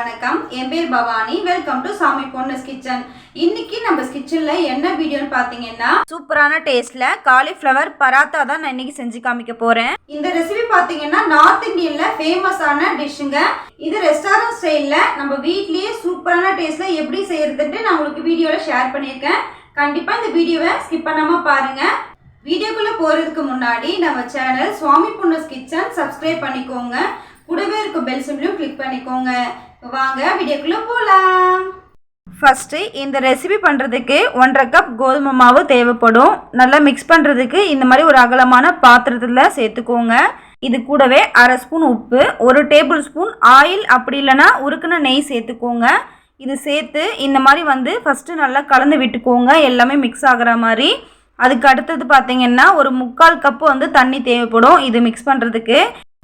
வணக்கம். என் பேர் Bhavani. Welcome to சாமி பொண்ணஸ் கிச்சன் இன்னைக்கு நம்ம கிச்சன்ல என்ன வீடியோன்னு பாத்தீங்கன்னா சூப்பரான டேஸ்ட்ல காலிஃப்ளவர் பராத்தா தான் நான் இன்னைக்கு செஞ்சு காமிக்க போறேன். இந்த ரெசிபி பாத்தீங்கன்னா நார்த் இந்தியன்ல ஃபேமஸான டிஷ்ஷுங்க இது ரெஸ்டாரண்ட் ஸ்டைல்ல நம்ம வீட்லயே சூப்பரான டேஸ்ட்ல எப்படி செய்யறதுன்ட்டு நான் உங்களுக்கு வீடியோல ஷேர் பண்ணியிருக்கேன். கண்டிப்பா இந்த வீடியோவை ஸ்கிப் பண்ணாம பாருங்க. வீடியோக்குள்ள போறதுக்கு முன்னாடி நம்ம channel Swami bonus kitchen subscribe பண்ணிக்கோங்க. கூடவே இருக்க பெல் சிம்லையும் கிளிக் பண்ணிக்கோங்க. வாங்க வீடியோக்குள்ள போகலாம் ஃபஸ்ட்டு இந்த ரெசிபி பண்ணுறதுக்கு ஒன்றரை கப் கோதுமை மாவு தேவைப்படும். நல்லா மிக்ஸ் பண்ணுறதுக்கு இந்த மாதிரி ஒரு அகலமான பாத்திரத்தில் சேர்த்துக்கோங்க. இது கூடவே அரை ஸ்பூன் உப்பு ஒரு டேபிள் ஸ்பூன் ஆயில் அப்படி இல்லைன்னா உருக்குன நெய் சேர்த்துக்கோங்க. இது சேர்த்து இந்த மாதிரி வந்து ஃபஸ்ட்டு நல்லா கலந்து விட்டுக்கோங்க. எல்லாமே மிக்ஸ் ஆகிற மாதிரி. அதுக்கு அடுத்தது பார்த்தீங்கன்னா ஒரு முக்கால் கப்பு வந்து தண்ணி தேவைப்படும். இது மிக்ஸ் பண்ணுறதுக்கு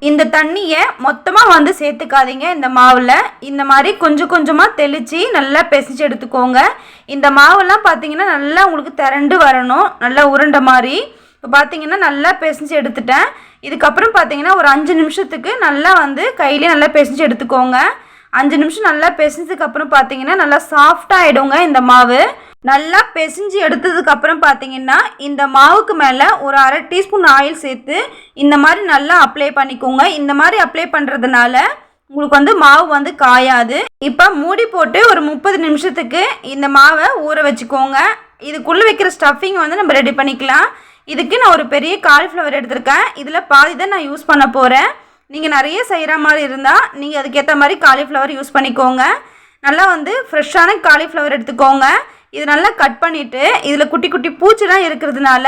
இந்த தண்ணியை மொத்தமாக வந்து சேர்த்துக்காதீங்க. இந்த மாவில் இந்த மாதிரி கொஞ்சம் கொஞ்சமாக தெளித்து நல்லா பெசிச்சு எடுத்துக்கோங்க. இந்த மாவெல்லாம் பார்த்தீங்கன்னா நல்லா உங்களுக்கு திரண்டு வரணும். நல்லா உருண்டை மாதிரி. இப்போ பார்த்தீங்கன்னா நல்லா பிசைஞ்சு எடுத்துட்டேன். இதுக்கப்புறம் பார்த்தீங்கன்னா ஒரு அஞ்சு நிமிஷத்துக்கு நல்லா வந்து கையிலே நல்லா பிசைஞ்சு எடுத்துக்கோங்க. அஞ்சு நிமிஷம் நல்லா பெசிஞ்சதுக்கப்புறம் பார்த்தீங்கன்னா நல்லா சாஃப்டாக ஆகிடுங்க இந்த மாவு. நல்லா பிசைஞ்சு எடுத்ததுக்கு அப்புறம் பார்த்தீங்கன்னா இந்த மாவுக்கு மேலே ஒரு அரை டீஸ்பூன் ஆயில் சேர்த்து இந்த மாதிரி நல்லா அப்ளை பண்ணிக்கோங்க. இந்த மாதிரி அப்ளை பண்ணுறதுனால உங்களுக்கு வந்து மாவு வந்து காயாது. இப்போ மூடி போட்டு ஒரு முப்பது நிமிஷத்துக்கு இந்த மாவை ஊற வச்சுக்கோங்க. இதுக்குள்ளே வைக்கிற ஸ்டஃபிங் வந்து நம்ம ரெடி பண்ணிக்கலாம். இதுக்கு நான் ஒரு பெரிய காலிஃப்ளவர் எடுத்திருக்கேன். இதில் பாதி தான் நான் யூஸ் பண்ண போகிறேன் நீங்கள் நிறைய செய்கிற மாதிரி இருந்தால் நீங்கள் அதுக்கேற்ற மாதிரி காலிஃப்ளவர் யூஸ் பண்ணிக்கோங்க. நல்லா வந்து ஃப்ரெஷ்ஷான காலிஃப்ளவர் எடுத்துக்கோங்க. இது நல்லா கட் பண்ணிவிட்டு இதில் குட்டி குட்டி பூச்சிலாம் இருக்கிறதுனால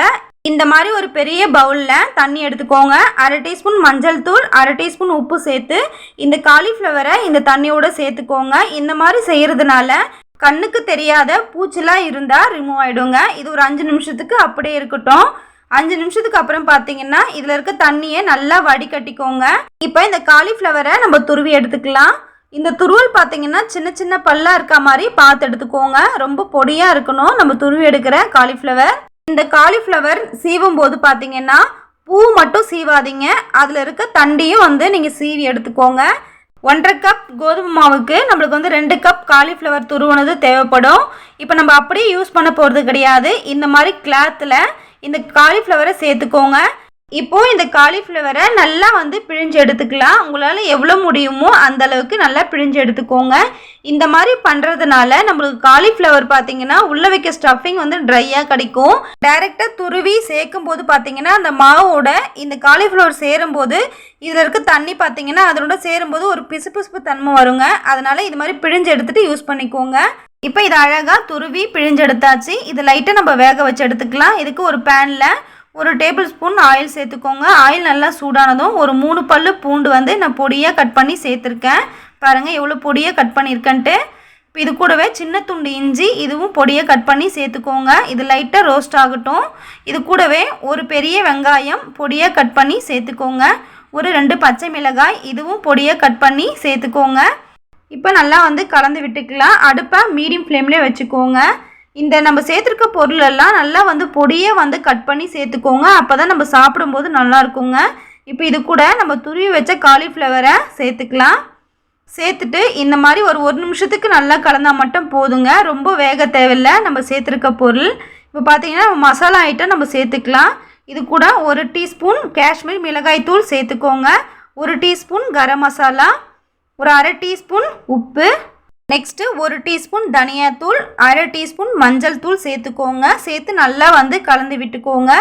இந்த மாதிரி ஒரு பெரிய பவுலில் தண்ணி எடுத்துக்கோங்க. அரை டீஸ்பூன் மஞ்சள் தூள் அரை டீஸ்பூன் உப்பு சேர்த்து இந்த காலிஃப்ளவரை இந்த தண்ணியோட சேர்த்துக்கோங்க. இந்த மாதிரி செய்கிறதுனால கண்ணுக்கு தெரியாத பூச்சிலாம் இருந்தால் ரிமூவ் ஆகிடுங்க இது ஒரு அஞ்சு நிமிஷத்துக்கு அப்படியே இருக்கட்டும். அஞ்சு நிமிஷத்துக்கு அப்புறம் பார்த்தீங்கன்னா இதில் இருக்க தண்ணியை நல்லா வடிகட்டிக்கோங்க. இப்போ இந்த காலிஃப்ளவரை நம்ம துருவி எடுத்துக்கலாம். இந்த துருவல் பார்த்தீங்கன்னா சின்ன சின்ன பல்லாக இருக்க மாதிரி பார்த்து எடுத்துக்கோங்க. ரொம்ப பொடியாக இருக்கணும். நம்ம துருவி எடுக்கிற காலிஃப்ளவர். இந்த காலிஃப்ளவர் சீவும் போது பார்த்தீங்கன்னா பூ மட்டும் சீவாதீங்க. அதில் இருக்க தண்டியும் வந்து நீங்கள் சீவி எடுத்துக்கோங்க. ஒன்றரை கப் கோதுமை மாவுக்கு நம்மளுக்கு வந்து ரெண்டு கப் காலிஃப்ளவர் துருவனது தேவைப்படும். இப்போ நம்ம அப்படியே யூஸ் பண்ண போகிறது கிடையாது. இந்த மாதிரி கிளாத்தில் இந்த காலிஃப்ளவரை சேர்த்துக்கோங்க. இப்போ இந்த காலிஃப்ளவரை நல்லா வந்து பிழிஞ்சு எடுத்துக்கலாம். உங்களால் எவ்வளோ முடியுமோ அந்த அளவுக்கு நல்லா பிழிஞ்சு எடுத்துக்கோங்க. இந்த மாதிரி பண்ணுறதுனால நம்மளுக்கு காலிஃப்ளவர் பார்த்தீங்கன்னா உள்ளே வைக்க ஸ்டஃபிங் வந்து ட்ரையாக கிடைக்கும். டைரெக்டாக துருவி சேர்க்கும் போது பார்த்தீங்கன்னா அந்த மாவோட இந்த காலிஃப்ளவர் சேரும்போது இதில் இருக்க தண்ணி பார்த்தீங்கன்னா அதனோட சேரும்போது ஒரு பிசுபிசுப்பு தன்மை வருங்க. அதனால் இது மாதிரி பிழிஞ்சு எடுத்துகிட்டு யூஸ் பண்ணிக்கோங்க. இப்போ இது அழகாக துருவி பிழிஞ்சு எடுத்தாச்சு. இது லைட்டாக நம்ம வேக வச்சு எடுத்துக்கலாம். இதுக்கு ஒரு பேனில் ஒரு டேபிள் ஸ்பூன் ஆயில் சேர்த்துக்கோங்க. ஆயில் நல்லா சூடானதும் ஒரு மூணு பல் பூண்டு வந்து நான் பொடியாக கட் பண்ணி சேர்த்துருக்கேன். பாருங்கள் எவ்வளோ பொடியாக கட் பண்ணியிருக்கேன்ட்டு இப்போ இது கூடவே சின்ன துண்டு இஞ்சி இதுவும் பொடியாக கட் பண்ணி சேர்த்துக்கோங்க. இது லைட்டாக ரோஸ்ட் ஆகட்டும். இது கூடவே ஒரு பெரிய வெங்காயம் பொடியாக கட் பண்ணி சேர்த்துக்கோங்க. ஒரு ரெண்டு பச்சை மிளகாய் இதுவும் பொடியாக கட் பண்ணி சேர்த்துக்கோங்க. இப்போ நல்லா வந்து கலந்து விட்டுக்கலாம். அடுப்பை மீடியம் ஃப்ளேம்லேயே வச்சுக்கோங்க. இந்த நம்ம சேர்த்துருக்க பொருளெல்லாம் நல்லா வந்து பொடியை வந்து கட் பண்ணி சேர்த்துக்கோங்க. அப்போ தான் நம்ம சாப்பிடும்போது நல்லா இருக்குங்க. இப்போ இது கூட நம்ம துருவி வச்ச காலிஃப்ளவரை சேர்த்துக்கலாம். சேர்த்துட்டு இந்த மாதிரி ஒரு ஒரு நிமிஷத்துக்கு நல்லா கலந்தால் மட்டும் போதுங்க. ரொம்ப வேக தேவையில்லை நம்ம சேர்த்துருக்க பொருள். இப்போ பார்த்தீங்கன்னா மசாலா ஐட்டம் நம்ம சேர்த்துக்கலாம். இது கூட ஒரு டீஸ்பூன் காஷ்மீர் மிளகாய் தூள் சேர்த்துக்கோங்க. ஒரு டீஸ்பூன் கரம் மசாலா. ஒரு அரை டீஸ்பூன் உப்பு. நெக்ஸ்ட்டு ஒரு டீஸ்பூன் தனியாத்தூள் அரை டீஸ்பூன் மஞ்சள் தூள் சேர்த்துக்கோங்க. சேர்த்து நல்லா வந்து கலந்து விட்டுக்கோங்க.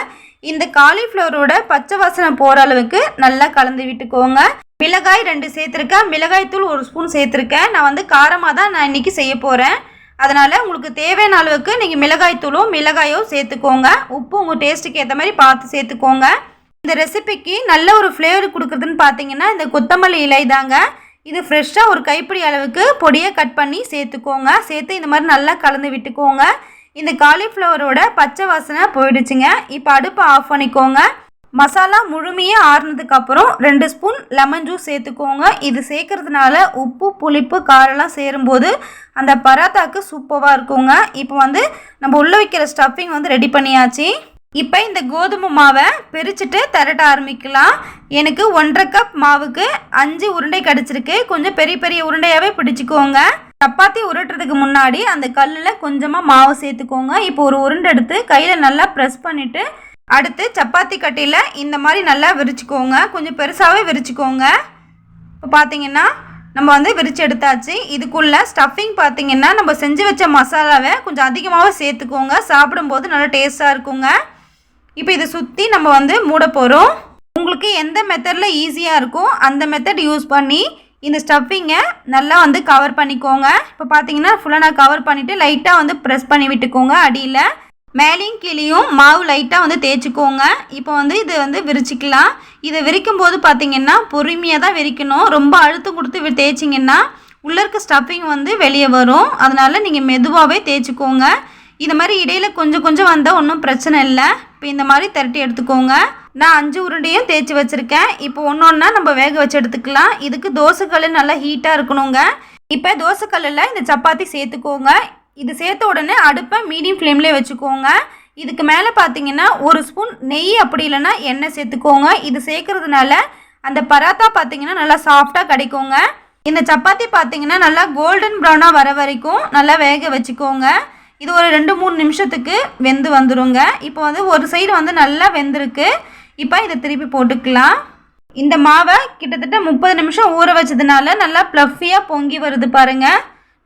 இந்த காலிஃப்ளவரோட பச்சை வாசனை போகிற அளவுக்கு நல்லா கலந்து விட்டுக்கோங்க. மிளகாய் ரெண்டு சேர்த்துருக்கேன். மிளகாய் தூள் ஒரு ஸ்பூன் சேர்த்துருக்கேன். நான் வந்து காரமாக தான் நான் இன்றைக்கி செய்ய போகிறேன் அதனால் உங்களுக்கு தேவையான அளவுக்கு நீங்கள் மிளகாய் தூளும் மிளகாயோ சேர்த்துக்கோங்க. உப்பு உங்கள் டேஸ்ட்டுக்கு ஏற்ற மாதிரி பார்த்து சேர்த்துக்கோங்க. இந்த ரெசிபிக்கு நல்ல ஒரு ஃப்ளேவர் கொடுக்குறதுன்னு பார்த்தீங்கன்னா இந்த கொத்தமல்லி இலை தாங்க. இது ஃப்ரெஷ்ஷாக ஒரு கைப்பிடி அளவுக்கு பொடியை கட் பண்ணி சேர்த்துக்கோங்க. சேர்த்து இந்த மாதிரி நல்லா கலந்து விட்டுக்கோங்க. இந்த காலிஃப்ளவரோட பச்சை வாசனை போயிடுச்சுங்க. இப்போ அடுப்பை ஆஃப் பண்ணிக்கோங்க. மசாலா முழுமையாக ஆறுனதுக்கப்புறம் ரெண்டு ஸ்பூன் லெமன் ஜூஸ் சேர்த்துக்கோங்க. இது சேர்க்கறதுனால உப்பு புளிப்பு காரெல்லாம் சேரும்போது அந்த பராத்தாக்கு சூப்பராக இருக்குங்க. இப்போ வந்து நம்ம உள்ளே வைக்கிற ஸ்டஃபிங் வந்து ரெடி பண்ணியாச்சு. இப்போ இந்த கோதுமை மாவை பிரிச்சுட்டு திரட்ட ஆரம்பிக்கலாம். எனக்கு ஒன்றரை கப் மாவுக்கு அஞ்சு உருண்டை கிடச்சிருக்கு. கொஞ்சம் பெரிய பெரிய உருண்டையாகவே பிடிச்சிக்கோங்க. சப்பாத்தி உருட்டுறதுக்கு முன்னாடி அந்த கல்லில் கொஞ்சமாக மாவு சேர்த்துக்கோங்க. இப்போ ஒரு உருண்டை எடுத்து கையில் நல்லா ப்ரெஸ் பண்ணிவிட்டு அடுத்து சப்பாத்தி கட்டியில் இந்த மாதிரி நல்லா விரிச்சுக்கோங்க. கொஞ்சம் பெருசாகவே விரிச்சுக்கோங்க. இப்போ பார்த்தீங்கன்னா நம்ம வந்து விரிச்சு எடுத்தாச்சு. இதுக்குள்ளே ஸ்டஃபிங் பார்த்தீங்கன்னா நம்ம செஞ்சு வச்ச மசாலாவை கொஞ்சம் அதிகமாகவே சேர்த்துக்கோங்க. சாப்பிடும்போது நல்லா டேஸ்ட்டாக இருக்குங்க. இப்போ இதை சுற்றி நம்ம வந்து மூட போகிறோம் உங்களுக்கு எந்த மெத்தடில் ஈஸியாக இருக்கோ அந்த மெத்தட் யூஸ் பண்ணி இந்த ஸ்டஃபிங்கை நல்லா வந்து கவர் பண்ணிக்கோங்க. இப்போ பார்த்தீங்கன்னா ஃபுல்லாக நான் கவர் பண்ணிவிட்டு லைட்டாக வந்து ப்ரெஸ் பண்ணி விட்டுக்கோங்க அடியில். மேலேயும் கீழேயும் மாவு லைட்டாக வந்து தேய்ச்சிக்கோங்க. இப்போ வந்து இது வந்து விரிச்சிக்கலாம். இதை விரிக்கும் போது பார்த்தீங்கன்னா பொறுமையாக தான் விரிக்கணும். ரொம்ப அழுத்தம் கொடுத்து தேய்ச்சிங்கன்னா உள்ளே இருக்க ஸ்டஃபிங் வந்து வெளியே வரும். அதனால் நீங்கள் மெதுவாகவே தேய்ச்சிக்கோங்க. இந்த மாதிரி இடையில கொஞ்சம் கொஞ்சம் வந்தால் ஒன்றும் பிரச்சனை இல்லை. இப்போ இந்த மாதிரி திரட்டி எடுத்துக்கோங்க. நான் அஞ்சு உருண்டையும் தேய்ச்சி வச்சுருக்கேன். இப்போ ஒன்று ஒன்றா நம்ம வேக வச்சு எடுத்துக்கலாம். இதுக்கு தோசைக்கல் நல்லா ஹீட்டாக இருக்கணுங்க. இப்போ தோசைக்கல்லில் இந்த சப்பாத்தி சேர்த்துக்கோங்க. இது சேர்த்த உடனே அடுப்பை மீடியம் ஃப்ளேம்லேயே வச்சுக்கோங்க. இதுக்கு மேலே பார்த்தீங்கன்னா ஒரு ஸ்பூன் நெய் அப்படி இல்லைன்னா எண்ணெய் சேர்த்துக்கோங்க. இது சேர்க்கறதுனால அந்த பராத்தா பார்த்தீங்கன்னா நல்லா சாஃப்டாக கிடைக்குங்க. இந்த சப்பாத்தி பார்த்தீங்கன்னா நல்லா கோல்டன் ப்ரௌனாக வர வரைக்கும் நல்லா வேக வச்சுக்கோங்க. இது ஒரு ரெண்டு மூணு நிமிஷத்துக்கு வெந்து வந்துருங்க. இப்போ வந்து ஒரு சைடு வந்து நல்லா வெந்திருக்கு. இப்போ இதை திருப்பி போட்டுக்கலாம். இந்த மாவை கிட்டத்தட்ட முப்பது நிமிஷம் ஊற வச்சதுனால நல்லா ப்ளஃபியாக பொங்கி வருது பாருங்க.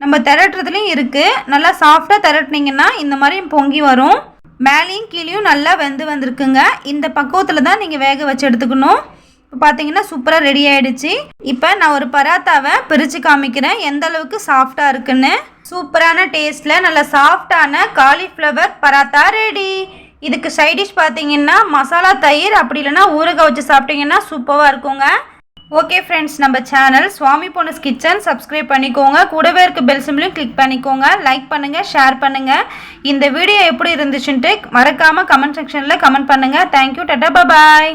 நம்ம திரட்டுறதுலையும் இருக்குது நல்லா சாஃப்டாக திரட்டினீங்கன்னா இந்த மாதிரி பொங்கி வரும். மேலேயும் கீழேயும் நல்லா வெந்து வந்திருக்குங்க. இந்த பக்குவத்தில் தான் நீங்கள் வேக வச்சு எடுத்துக்கணும். இப்போ பார்த்தீங்கன்னா சூப்பராக ரெடி ஆயிடுச்சு. இப்போ நான் ஒரு பராத்தாவை பிரித்து காமிக்கிறேன். எந்த அளவுக்கு சாஃப்டாக இருக்குன்னு. சூப்பரான டேஸ்ட்டில் நல்ல சாஃப்டான காலிஃப்ளவர் பராத்தா ரெடி இதுக்கு சைடிஷ் பார்த்தீங்கன்னா மசாலா தயிர். அப்படி இல்லைன்னா ஊறுகாய் வச்சு சாப்பிட்டீங்கன்னா சூப்பராக இருக்குங்க. ஓகே ஃப்ரெண்ட்ஸ் நம்ம channel Swami bonus kitchen subscribe பண்ணிக்கோங்க. கூடவே இருக்க பெல் சிம்லையும் கிளிக் பண்ணிக்கோங்க. லைக் பண்ணுங்கள் ஷேர் பண்ணுங்கள் இந்த வீடியோ எப்படி இருந்துச்சுன்ட்டு மறக்காமல் கமெண்ட் செக்ஷனில் கமெண்ட் பண்ணுங்கள் தேங்க்யூ டட்டா பாய்